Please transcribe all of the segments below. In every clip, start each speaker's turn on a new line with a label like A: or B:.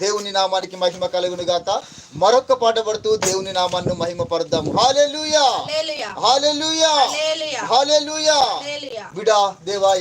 A: దేవుని నామానికి మహిమ కలుగును గాక. మరొక పాట పడుతూ దేవుని నామాన్ని మహిమ పడదాం హాలెలుయా హాలెలుయా హాలెలుయా విడా దేవా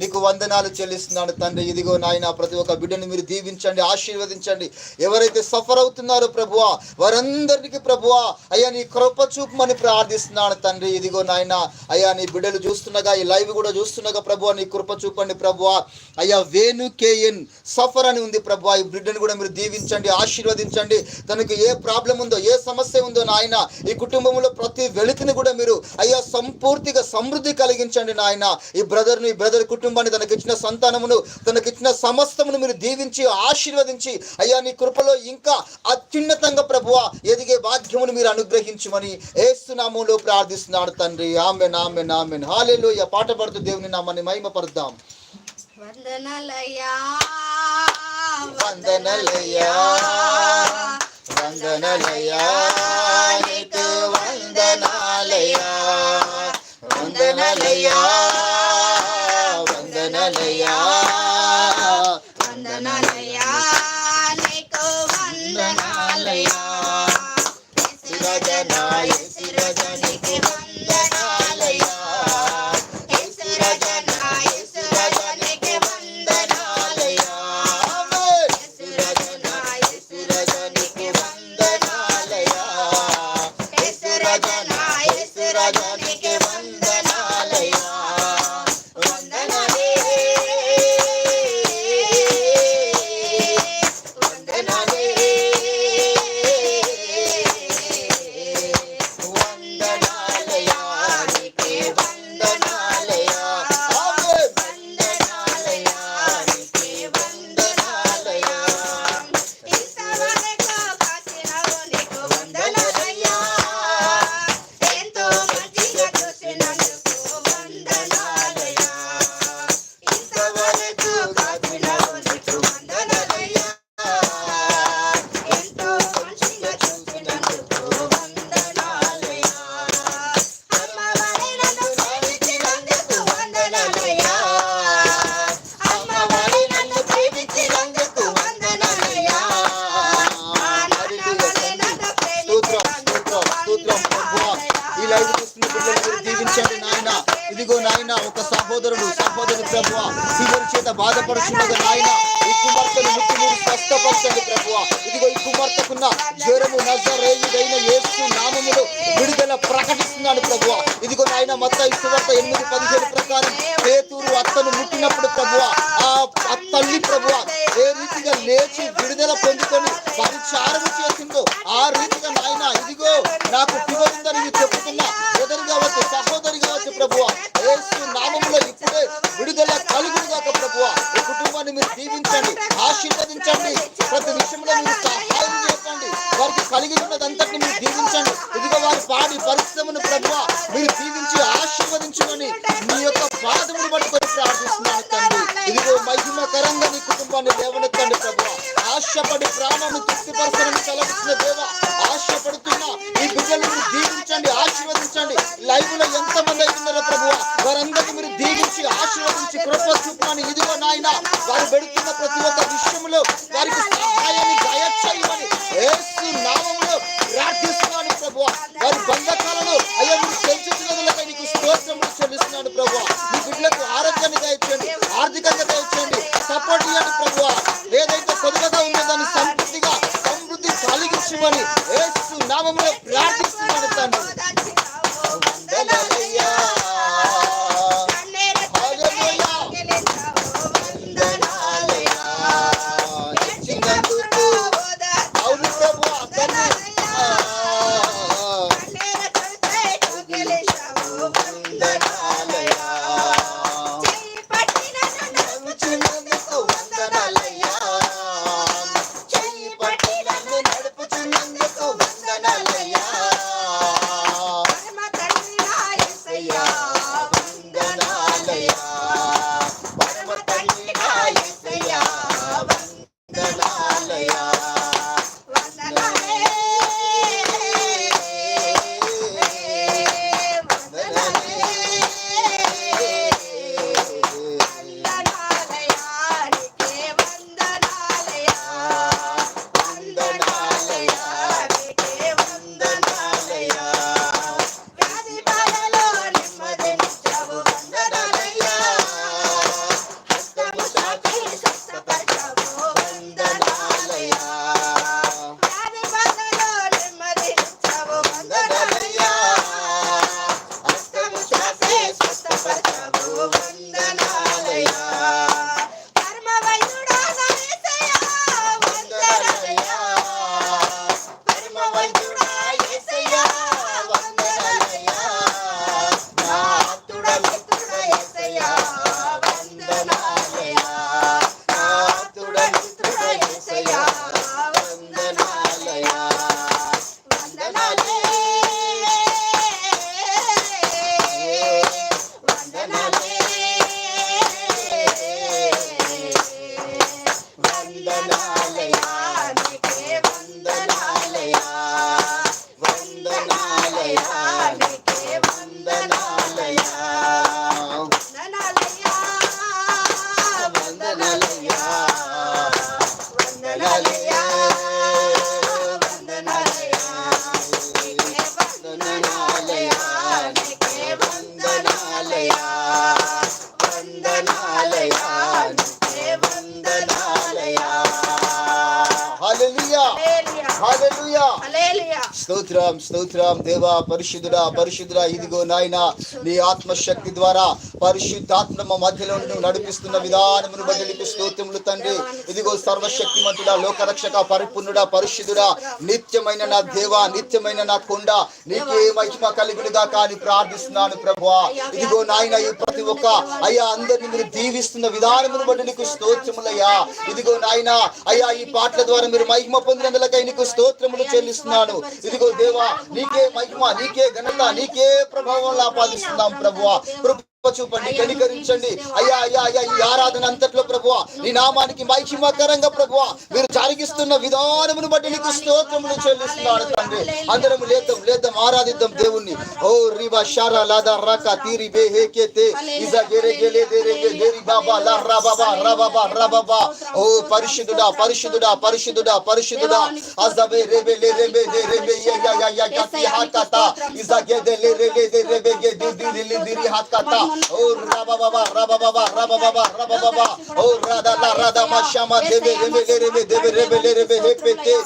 A: నీకు వందనాలు చెల్లిస్తున్నాను తండ్రి. ఇదిగో నాయన ప్రతి ఒక్క బిడ్డను మీరు దీవించండి ఆశీర్వదించండి. ఎవరైతే సఫర్ అవుతున్నారో ప్రభువా వారందరికీ ప్రభువా అయ్యా నీ కృప చూపమని ప్రార్థిస్తున్నాను తండ్రి. ఇదిగో నాయన అయ్యా నీ బిడ్డలు చూస్తుండగా ఈ లైవ్ కూడా చూస్తుండగా ప్రభువా నీ కృప చూపండి ప్రభువా. అయ్యా వేణు కేఎన్ సఫర్ అని ఉంది ప్రభు ఈ బిడ్డను కూడా మీరు దీవించండి ఆశీర్వదించండి. తనకు ఏ ప్రాబ్లం ఉందో ఏ సమస్య ఉందో నాయన ఈ కుటుంబంలో ప్రతి వెలుతుని కూడా మీరు అయ్యా సంపూర్తిగా సమృద్ధి కలిగించండి నాయన. ఈ బ్రదర్ను ఈ బ్రదర్ కుటుంబం కుటుంబాన్ని తనకిచ్చిన సంతానమును తనకిచ్చిన సమస్తమును మీరు దీవించి ఆశీర్వదించి అయ్యా నీ కృపలో ఇంకా అత్యున్నతంగా ప్రభువ ఎదిగే భాగ్యమును మీరు అనుగ్రహించమని ఏస్తున్నాములో ప్రార్థిస్తున్నాడు తండ్రి. ఆమె నామె నామె హాలేలోయ పాట పడుతూ దేవుని నామాన్ని మహిమపరుద్దాం.
B: వందనలయ్యా
A: వందనలయ్యా వందనలయ్యా వందనాలయ్యా వందనలయ్యా.
B: தலையா Olsun.
A: స్తోత్రం స్తోత్రం దేవా పరిశుద్ధుడా పరిశుద్ధుడా ఇదిగో నాయన నీ ఆత్మశక్తి ద్వారా పరిశుద్ధాత్మ మధ్యలో నుండి నువ్వు నడిపిస్తున్న విధానమును బట్టి నీకు స్తోత్రములు తండ్రి. ఇదిగో సర్వశక్తిమంతుడా లోకరక్షక పరిపూర్ణుడా పరిశుద్ధుడా నిత్యమైన నా దేవా నిత్యమైన నా కొండ నీకే మహిమ కలిగినగా కానీ ప్రార్థిస్తున్నాను ప్రభు ఇదిగో నాయన ఈ ప్రతి ఒక్క అయ్యా అందరిని మీరు దీవిస్తున్న విధానమును బట్టి నీకు స్తోత్రములయ్యా. ఇదిగో నాయన అయ్యా ఈ పాటల ద్వారా మీరు మహిమ పొందినందులకై నీకు స్తోత్రములు చెల్లిస్తున్నాను. ఇదిగో దేవా నీకే మహిమ నీకే ఘనత నీకే ప్రభావం ఆపాదిస్తున్నాం ప్రభువా. కృప చూపండి కనికరించండి. అయ్యా అయ్యా అయ్యా ఈ ఆరాధన అంతట్లో ప్రభువా నీ నామానికి మహిమకరంగా ప్రభువా మీరు జరిగిస్తున్న విధానమును బట్టి నీకు స్తోత్రములు చెల్లిస్తున్నాను తండ్రి. అందరం లేద్దాం లేద్దాం ఆరాధిద్దాం దేవుణ్ణి. ఓ రిబా షారా లాదా రాకా తీరి బే హే కే తే. ఇజా గెరే గెలే దేరే గే దేరి బాబా లా రా బాబా రా బాబా రా బాబా ఓ పరిశుద్ధుడా పరిశుద్ధుడా పరిశుద్ధుడా పరిశుద్ధుడా. అజబే రేబే లే రేబే దే రేబే యా యా యా యా కతి హాకతా ఇజా గే దే లే రే గే దే రేబే గే ది ది ది లి దిరి హాకతా rababa rababa rababa rababa radala radama şama debe rebelerimi debe rebelerimi hep etti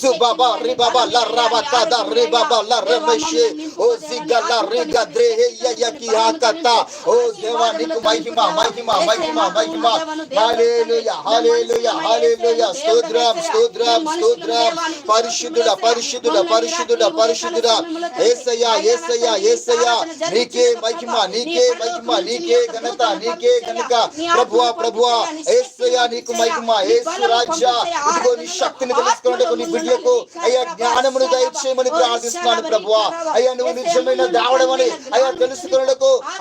A: zubaba ribaba la rabata da ribaba la remeşi o zigala riga drehe ya ya ki hakata o devani mahima mahima mahima mahima haleluya haleluya haleluya stotram stotram stotram పరిశుద్ధుడ పరిశుద్ధుడ పరిశుద్ధుడ పరిశుద్ధుడ ఏసయ్యా ఏసయ్యా ఏసయ్యా నీకే మహిమ నీకే మహిమ నీకే ఘనత నీకే ప్రభువా ప్రభువా యేసయ్యా నీకు మహిమ రాజ్య ఇదిగో నీ శక్తిని తెలుసుకున్నట్టు నీ బిడ్డలకు అయ్యా జ్ఞానమును దయచేయమని ప్రార్థిస్తున్నాను ప్రభువా. అయ్యా నువ్వు నిజమైన దావడమని అయ్యా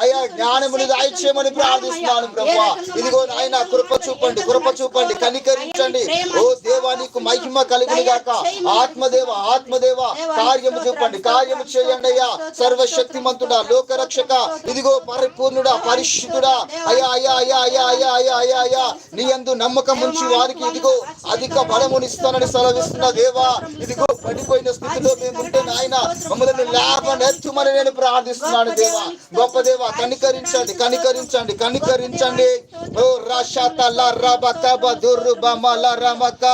A: అయ్యా జ్ఞానమును దయచేయమని ప్రార్థిస్తున్నాను ప్రభువా. ఇదిగో నాయన కృప చూపండి కృప చూపండి కనికరించండి. ఓ దేవా నీకు మహిమ కలుగును గాక ఆత్మదేవ ఆత్మదేవ కార్యము చూపండి కార్యము చేయండి అయ్యా. సర్వశక్తిమంతుడా లోకరక్షక ఇదిగో పరిపూర్ణుడా పరిశుద్ధుడా అయ్యా అయ్యా అయ్యా అయ్యా అయ్యా అయ్యా అయ్యా అయ్యా నీ యందు నమ్మకం ఉంచి వారికి ఇదిగో అధిక బలమునిస్తానని సెలవిస్తున్న దేవా ఇదిగో పడిపోయిన స్థితిలో మేము ఉంటే నాయన మమ్మల్ని లేవనెత్తుమని నేను ప్రార్థిస్తున్నాను దేవా గొప్ప దేవా కనికరించండి కనికరించండి కనికరించండి ఓ రాషాత లా రబక బదుర్రు బమ లా రమక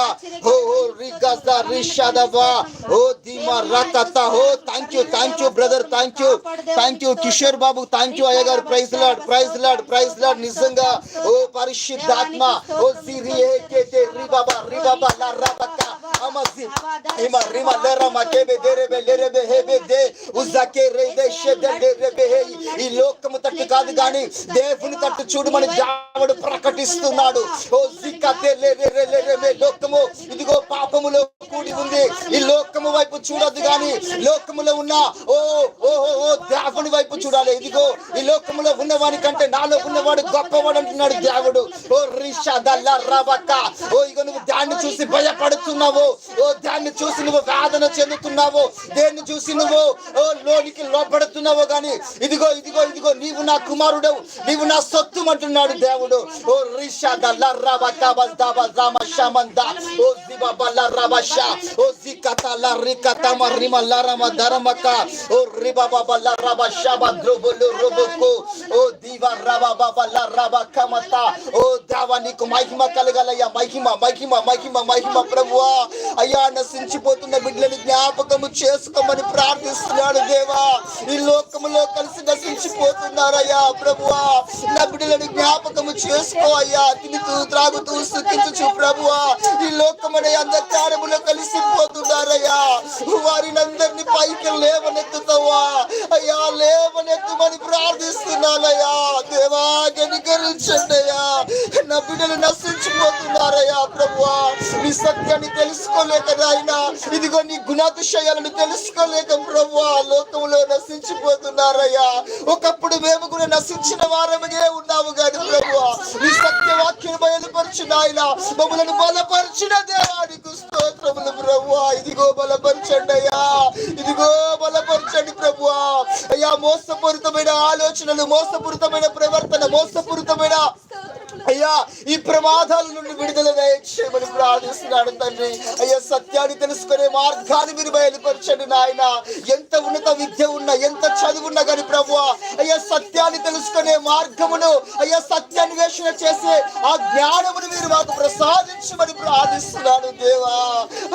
A: ఓ ఓ రిగజ రిషదబా ఓ దిమా రకత ఓ thank you thank you brother thank you thank you Kishore Babu thank you అయ్య గారు praise lord praise lord praise lord నిజంగా ఓ పరిశుద్ధాత్మ ఓ సిరి ఏకేతే రి బాబా రి బాబా లా రబక అమసి ఇమా రిమా లెరమా కేబే దేరెబే లెరెబే హేబే దే ఉజకే రేదే షెదే లెరెబే హే ఈ లోకము తట్టు కాదు గాని దేవుని తట్టు చూడమని దేవుడు ప్రకటిస్తున్నాడు ఓ జికతే లెరె లెరెబే లోకము ఇదిగో పాపములో కూడి ఉంది. ఈ లోకము వైపు చూడద్దు కానీ లోకములో ఉన్న ఓ ఓ ఓ, దేవుని వైపు చూడాలి. ఇదిగో ఈ లోకములో ఉన్నవాని కంటే నాలో ఉన్నవాడు గొప్పవాడు అంటున్నాడు దేవుడు. ఓ రిషా దల్లా రబక్క ఓ ఇగో నువ్వు దాన్ని చూసి భయపడుతున్నావు. ఓ దాన్ని చూసి నువ్వు వేదన చెందుతున్నావు. దేన్ని చూసి నువ్వు ఓ లోనికి లోపడుతున్నావు గాని ఇదిగో ఇదిగో ఇదిగో నీవు నా కుమారుడు నీవు నా సొత్తు అంటున్నాడు దేవుడు. ఓ రిషా దల్లా రబక్క బజ్దాబా షమంద ఓ జిబా Balla రబషా o zikata la rikata marima la rama daramaka. O riba baba la raba shaba drobo lo roboko o diva raba baba la raba kamata. O dava నీకు మహిమ కలగలయ్య మహిమ మహిమ మహిమ మహిమ ప్రభువా అయ్యా నశించిపోతున్న బిడ్డలని జ్ఞాపకము చేసుకోమని ప్రార్థిస్తున్నాడు దేవా ఈ లోకములో కలిసి నశించిపోతున్నారయ్యా ప్రభువా నా బిడ్డలను జ్ఞాపకము చేసుకో అయ్యా తినుతూ త్రాగుతూ స్థుతించు ప్రభువా ఈ లోకమనే అంధకారములో కలిసి కలిసిపోతున్నారయ్యా వారిని అందరినీ పైకి లేవనెత్తుతావా? అయ్యా లేవనెత్తుమని ప్రార్థిస్తున్నానయ్యా. దేవా కనికరించండి అయ్యా. నా బిడ్డలు నశించిపోతున్నారయ్యా ప్రభువా. నీ సత్యాన్ని తెలుసుకోలేక నాయన ఇదిగో నీ గుణాతిశయాలను తెలుసుకోలేక ప్రభువా లోకంలో నశించిపోతున్నారయ్యా. ఒకప్పుడు మేము కూడా నశించిన వారమే ఉన్నాము కానీ ప్రభువా నీ సత్యవాక్యం బయలుపరచు నాయన. బొమ్మలను బలపరిచిన దేవాడి ప్రభువా ఇదిగో బలపరచండి అయ్యా ఇదిగో బలపరచండి ప్రభువా. అయ్యా మోసపూరితమైన ఆలోచనలు మోసపూరితమైన ప్రవర్తన మోసపూరితమైన అయ్యా ఈ ప్రమాదాల నుండి విడుదల దయచేయమని ప్రార్థిస్తున్నాడు తండ్రి. అయ్యా సత్యాన్ని తెలుసుకునే మార్గాన్ని మీరు బయలుపరచండి నాయన. ఎంత ఉన్నత విద్య ఉన్నా ఎంత చదువున్నా కానీ ప్రభు అయ్యా సత్యాన్ని తెలుసుకునే మార్గమును అయ్యా అన్వేషణ చేసే ఆ జ్ఞానమును మీరు మాకు ప్రసాదించమని ప్రార్థిస్తున్నాను దేవా.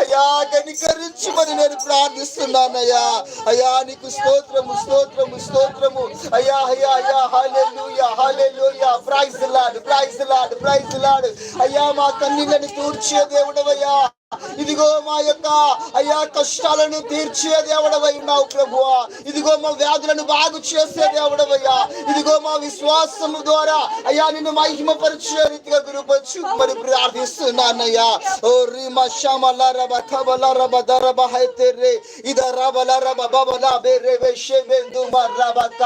A: అయ్యా కనికరించమని నేను ప్రార్థిస్తున్నానయ్యా. అయ్యా నీకు స్తోత్రము స్తోత్రము స్తోత్రము. అయ్యా అయ్యా అయ్యా hallelujah hallelujah praise lord praise lord praise lord. అయ్యా మా కన్నీళ్ళని తూర్చే దేవుడవయ్యా. ఇదిగో మా యొక్క అయ్యా కష్టాలను తీర్చే దేవుడవై ఉన్నావు ప్రభువా. ఇదిగో మా వ్యాధులను బాగు చేసే దేవుడవయ్యా. ఇదిగో మా విశ్వాసము ద్వారా అయ్యా నిన్ను మహిమపరిచే రీతిగా గురుపచ్చు మరి ప్రార్థిస్తున్నానయ్యా. ఓ రిమ శ్యామల రబ కబల రబ దరబ హైతే రే ఇద రబల రబ బబల బేరే వేషే బెందు రబక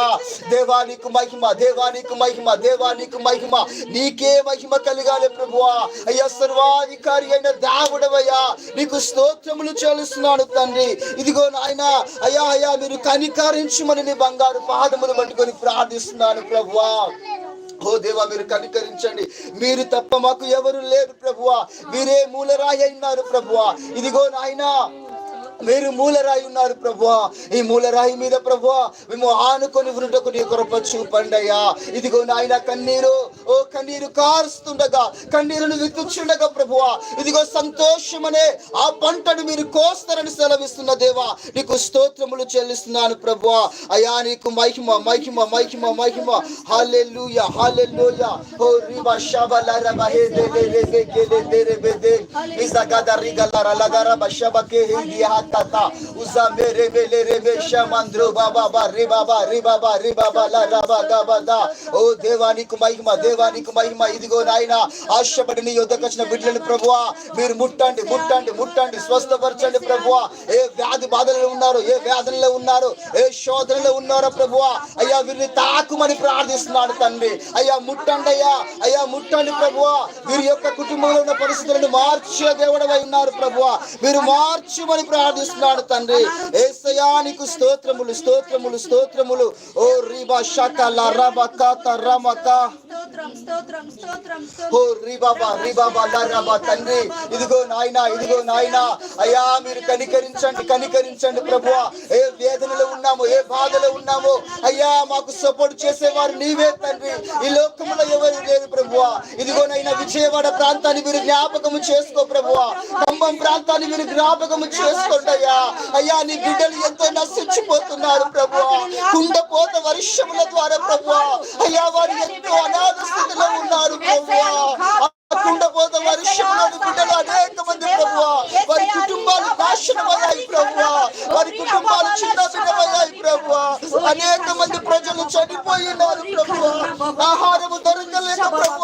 A: దేవానికి మహిమ దేవానికి మహిమ దేవానికి మహిమ. నీకే మహిమ కలగాలి ప్రభువా. అయ్యా సర్వాధికారి అయిన దేవుడవయ్యా. నీకు స్తోత్రములు చెల్లిస్తున్నాను తండ్రి. ఇదిగో నాయన అయ్యా అయ్యా మీరు కనికరించమని నీ బంగారు పాదములు పట్టుకొని ప్రార్థిస్తున్నాను ప్రభువా. ఓ దేవా మీరు కనికరించండి. మీరు తప్ప మాకు ఎవరు లేరు ప్రభువా. మీరే మూలరాయి అయినారు ప్రభువా. ఇదిగో నాయనా మీరు మూలరాయి ఉన్నారు ప్రభువా. ఈ మూలరాయి మీద ప్రభువా మేము ఆనుకొని ఉన్నటకు నీ కృప చూపండి అయ్యా ఇదిగో నాయన కన్నీరు ఓ కన్నీరు కారుస్తుండగా కన్నీరును విత్తుచుండగా ప్రభువా. ఇదిగో సంతోషమనే ఆ పంటను మీరు కోస్తారని సెలవిస్తున్న దేవా. నీకు స్తోత్రములు చెల్లిస్తున్నాను ప్రభువా. అయ్యా నీకు మహిమ మహిమ మహిమ మహిమ. హాలెలూయా హాలెలూయా ఓ రిబా షబల రబ హే దే దే దే దే కే దే దే రే బే దే. ఇజగద రిగల రలగర బషబకే హే దియా tata uza mere bele rebe shamandro baba ba re baba re baba re baba la raba gaba da ఓ దేవానికి మహిమ దేవానికి మహిమ ఇదిగో నాయన ఆశపడి నీ యొద్దకు వచ్చిన బిడ్డలను ప్రభువా మీరు ముట్టండి ముట్టండి ముట్టండి స్వస్థపరచండి ప్రభువా. ఏ వ్యాధి బాధలలో ఉన్నారు ఏ వ్యాధులలో ఉన్నారు ఏ శోధనలో ఉన్నారో ప్రభువా అయ్యా వీరిని తాకుమని ప్రార్థిస్తున్నాడు తండ్రి. అయ్యా ముట్టండి అయ్యా అయ్యా ముట్టండి ప్రభువా. వీరి యొక్క కుటుంబంలో ఉన్న పరిస్థితులను మార్చే దేవుడవై ఉన్నారు ప్రభువా. మీరు మార్చుమని ప్రార్థిస్తున్నాడు తండ్రి. ఏసయానికి స్తోత్రములు స్తోత్రములు స్తోత్రములు. ఓ రీబా షక లరబ కాత రమక
B: స్తోత్రం స్తోత్రం స్తోత్రం
A: ఓ రీబాబా రీబాబా లరబా తండ్రి. ఇదిగో నాయనా ఇదిగో నాయనా. అయ్యా మీరు కనికరించండి కనికరించండి ప్రభువా. ఏ వేదనలో ఉన్నాము ఏ బాధలో ఉన్నాము అయ్యా మాకు సపోర్ట్ చేసేవారు నీవే తండ్రి. ఈ లోకంలో ఎవరు లేరు ప్రభువా. ఇదిగోనైనా విజయవాడ ప్రాంతాన్ని మీరు జ్ఞాపకము చేసుకో ప్రభువా. ఖమ్మం ప్రాంతాన్ని మీరు జ్ఞాపకము చేసుకోండి. అయ్యా అయ్యా నీ బిడ్డలు ఎంతో నశించిపోతున్నారు ప్రభు కుండపోత వర్షముల ద్వారా ప్రభు అయ్యా వారు ఎంతో అనాథ స్థితిలో ఉన్నారు ప్రభు కుండపోత వర్షంలో బిడ్డలు అనేక మంది ప్రభు వారి కుటుంబాలు నాశనమయ్యాయి ప్రభు వారి కుటుంబాలు చిన్న భిన్నమయ్యాయి ప్రభువా. అనేక మంది ప్రజలు చనిపోయినారు ప్రభు ఆహారము దొరకలేక ప్రభు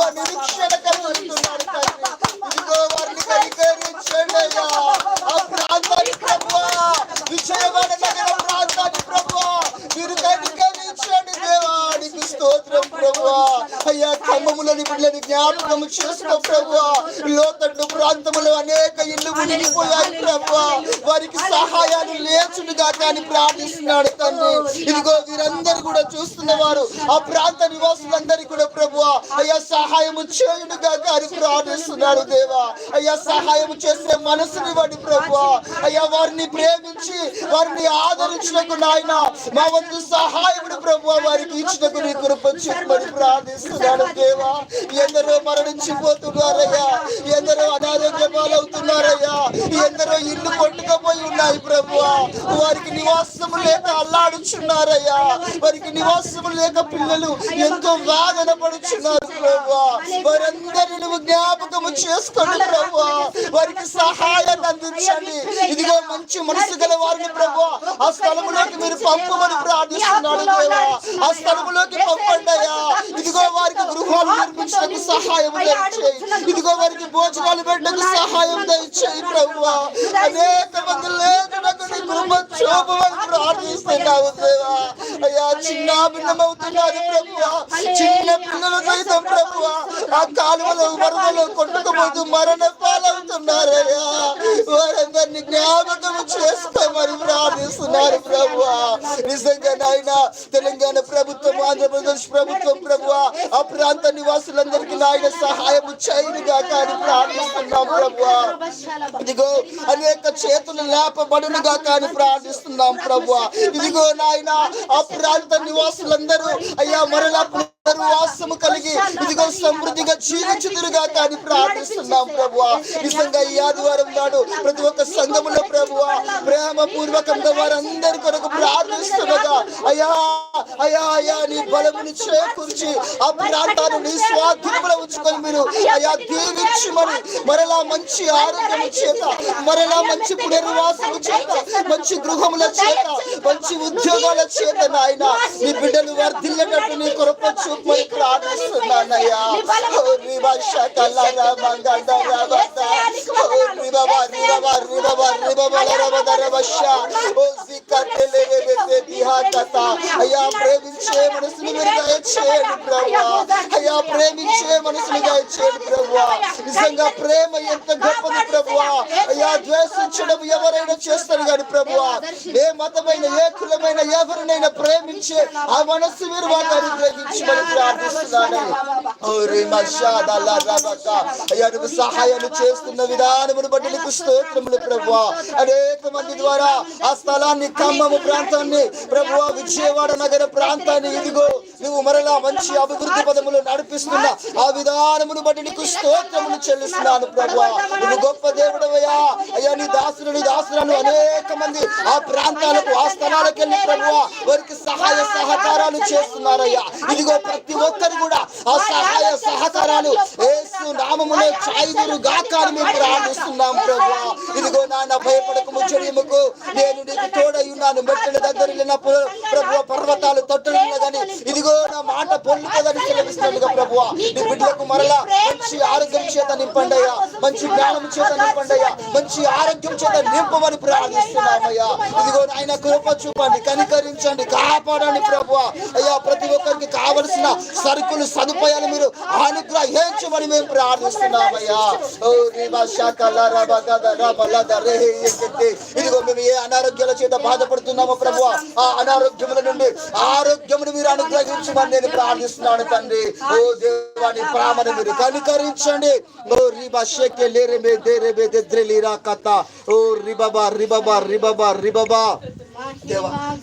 A: ప్రభు. ప్రభువా అయ్యా సహాయం చేయుడుగా కానీ ప్రార్థిస్తున్నాడు దేవా. అయ్యా సహాయం చేసే వాడి ప్రభువ అయ్యా వారిని ప్రేమించి వారిని ఆదరించినకు నాయన మా వంతు సహాయముడు ప్రభు వారికి ఇచ్చినకు నీ కృప చెప్పని ప్రార్థిస్తున్నాడు దేవా. ఎందరో మరణించిపోతున్నారయ్యా. ఎందరో అనారోగ్య పాలవుతున్నారయ్యా. ఎందరో ఇల్లు కొట్టుకపోయి ఉన్నాయి ప్రభు. వారికి నివాసము లేక అల్లాడుచున్నారయ్యా. వారికి నివాసము లేక పిల్లలు ఎంతో వేదన పడుచున్నారు ప్రభువా వారందరిని నువ్వు జ్ఞాపకము చేసుకోండి ప్రభువా వారికి సహాయాన్ని అందించండి. ఇదిగో మంచి మనసు గల వారిని ప్రభువా ఆ స్థలములోకి మీరు పంపమని ప్రార్థిస్తున్నాడు దేవా. ఆ స్థలములోకి పంపండి అయ్యా. ఇదిగో వారికి గృహాలు నిర్మించడానికి సహాయం దయచేయి. ఇదిగో వారికి భోజనాలు పెట్టడానికి సహాయం దయచేయి ప్రభువా అనేక మంది లేఖనకు నీ కృప చూపమని ప్రార్థిస్తున్నావు దేవా. అయ్యా చిన్న భిన్నమవుతున్నారు ప్రభువా చిన్న పిల్లలు సైతం ప్రభువా ఆ కాలువలో వరదలో కొట్టుకుపోతూ మరణ పాలవుతున్నారయ్యా వారందరినీ జ్ఞాపకం చేసుకోమని ప్రార్థిస్తున్నారు ప్రభు. నిజంగా నాయన తెలంగాణ ప్రభుత్వం ఆంధ్రప్రదేశ్ ప్రభుత్వం ప్రభు ఆ ప్రాంత నివాసులందరికీ నాయన సహాయం చేయనుగా కానీ ప్రార్థిస్తున్నాం ప్రభు. ఇదిగో అనేక చేతులు లేపబడునుగా కానీ ప్రార్థిస్తున్నాం ప్రభు. ఇదిగో నాయన ఆ ప్రాంత నివాసులందరూ అయ్యా మరలా పునర్వాసము కలిగి ఇదిగో సమృద్ధిగా జీవించుదురుగా కానీ ప్రార్థిస్తున్నాం ప్రభు నిజంగా ఈ ఆదివారం నాడు ప్రతి ఒక్క సంఘములో ప్రభు ప్రేమ పూర్వకంగా వారందరి కొరకు ప్రార్థిస్తుండగా అయ్యా అయ్యా అయ్యా నీ బలముని చేకూర్చి ఆ ప్రాంతాన్ని నీ స్వాధీనంలో ఉంచుకొని మీరు అయ్యా దీవించమని మరలా మంచి ఆరోగ్యం చేత మరలా మంచి పునర్వాసము చేత మంచి గృహముల చేత మంచి ఉద్యోగాల చేత నాయన నీ బిడ్డలు వర్ధిల్లేటట్టు నీ కొరకు చూపమని ప్రార్థిస్తున్నానయ్యా ఓ రివా షకలరా మంగళరా బతా. ఓ రివా రివా రబద రబష. ఓ జికతెలే బెతే దిహాతత. అయ్యా ప్రేమించే మనసుని మీరు దయచేయండి ప్రభువా అయ్యా ప్రేమించే మనసుని దయచేయండి ప్రభువా నిజంగా ప్రేమ ఎంత గొప్పది ప్రభువా అయ్యా ద్వేషించడం ఎవరైనా చేస్తారు కానీ ప్రభువా ఏ మతమైన ఏ కులమైన ఎవరినైనా ప్రేమించే ఆ మనస్సు మీరు మాకు అనుగ్రహించమని ప్రార్థిస్తున్నాను అయ్యా నువ్వు సహాయాలు చేస్తున్న విధానమును బట్టి నీకు స్తోత్రములు ప్రభువా అనేక మంది ద్వారా ఆ స్థలాన్ని ఖమ్మము ప్రాంతాన్ని ప్రభువా విజయవాడ నగర ప్రాంతాన్ని ఇదిగో నువ్వు మరలా మంచి అభివృద్ధి పదములు నడిపిస్తున్న ఆ విధానమును బట్టి నీకు స్తోత్రములు చెల్లిస్తున్నాను ప్రభు నువ్వు గొప్ప దేవుడవయ్యా అయ్యా నీ దాసులు నీ దాసులను అనేక మంది ఆ ప్రాంతాలకు ఆ స్థలాలకు వెళ్ళి ప్రభు వారికి సహాయ సహకారాలు చేస్తున్నారయ్యా. ఇదిగో ప్రతి ఒక్కరు కూడా ఆ సహాయ సహకారాలు ఏసు నామములో చాయిదురు గాకాలు మేము ప్రార్థిస్తున్నాం ప్రభువా. ఇదిగో నాన్న భయపడకు ముచ్చడియముకు నేను నీకు తోడై ఉన్నాను. మెట్టల దగ్గర వెళ్ళినప్పుడు ప్రభువ పర్వతాలు తొట్టలు కానీ ఇదిగో నా మాట పొల్లుతుందని సెలవిస్తున్నట్టుగా ప్రభువా. నీ బిడ్డలకు మరలా మంచి ఆరోగ్యం చేత నింపండి అయ్యా. మంచి జ్ఞానం చేత నింపండి అయ్యా. మంచి ఆరోగ్యం చేత నింపమని ప్రార్థిస్తున్నామయ్యా ఇదిగో నాయన కృప చూపండి కనికరించండి కాపాడండి ప్రభు అయ్యా ప్రతి ఒక్కరికి కావలసిన సరుకులు సదుపాయాలు మీరు అనుగ్రహించమని మేము ప్రార్థిస్తున్నామయ్యా. ఓ రిబా శాఖల ఇదిగో మేము ఏ అనారోగ్యాల చేత బాధపడుతున్నామో ప్రభు ఆ అనారోగ్యముల నుండి ఆరోగ్యమును మీరు అనుగ్రహించమని నేను ప్రార్థిస్తున్నాను తండ్రి. ఓ దేవాని ప్రామను మీరు కనికరించండి. ఓ రిబా షెకే లేరే మే దేరే మే దెద్రె లీరా కథ ఓ రిబబా రిబబా రిబబా రిబబా దేవా